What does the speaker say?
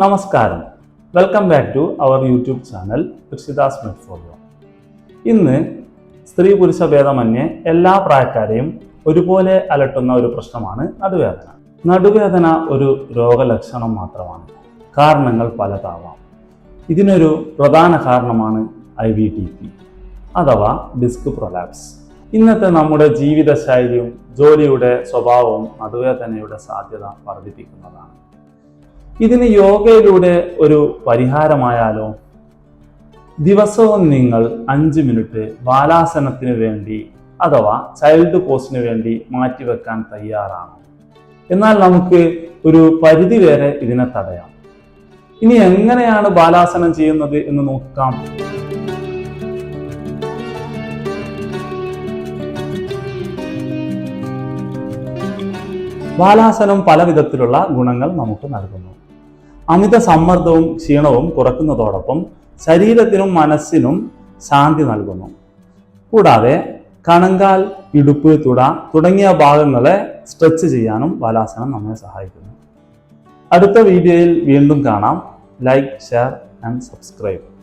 നമസ്കാരം. Welcome back to our YouTube channel Krishidas മെറ്റ്ഫോളിയോ ഇന്ന് സ്ത്രീ പുരുഷ ഭേദമന്യേ എല്ലാ പ്രായക്കാരെയും ഒരുപോലെ അലട്ടുന്ന ഒരു പ്രശ്നമാണ് നടുവേദന. നടുവേദന ഒരു രോഗലക്ഷണം മാത്രമാണ്. കാരണങ്ങൾ പലതാവാം. ഇതിനൊരു പ്രധാന കാരണമാണ് ഐ വി ടി പി അഥവാ ഡിസ്ക് പ്രൊലാപ്സ് ഇന്നത്തെ നമ്മുടെ ജീവിതശൈലിയും ജോലിയുടെ സ്വഭാവവും നടുവേദനയുടെ സാധ്യത വർദ്ധിപ്പിക്കുന്നതാണ്. ഇതിന് യോഗയിലൂടെ ഒരു പരിഹാരമായാലോ? ദിവസവും നിങ്ങൾ അഞ്ച് മിനിറ്റ് ബാലാസനത്തിന് വേണ്ടി അഥവാ ചൈൽഡ് പോസ്റ്റിന് വേണ്ടി മാറ്റിവെക്കാൻ തയ്യാറാണ്. എന്നാൽ നമുക്ക് ഒരു പരിധി വരെ ഇതിനെ തടയാം. ഇനി എങ്ങനെയാണ് ബാലാസനം ചെയ്യുന്നത് എന്ന് നോക്കാം. ബാലാസനം പല വിധത്തിലുള്ള ഗുണങ്ങൾ നമുക്ക് നൽകുന്നു. അമിത സമ്മർദ്ദവും ക്ഷീണവും കുറക്കുന്നതോടൊപ്പം ശരീരത്തിനും മനസ്സിനും ശാന്തി നൽകുന്നു. കൂടാതെ കണങ്കാൽ ഇടുപ്പ് തുട തുടങ്ങിയ ഭാഗങ്ങളെ സ്ട്രെച്ച് ചെയ്യാനും ബാലാസനം നമ്മെ സഹായിക്കുന്നു. അടുത്ത വീഡിയോയിൽ വീണ്ടും കാണാം. Like share and subscribe.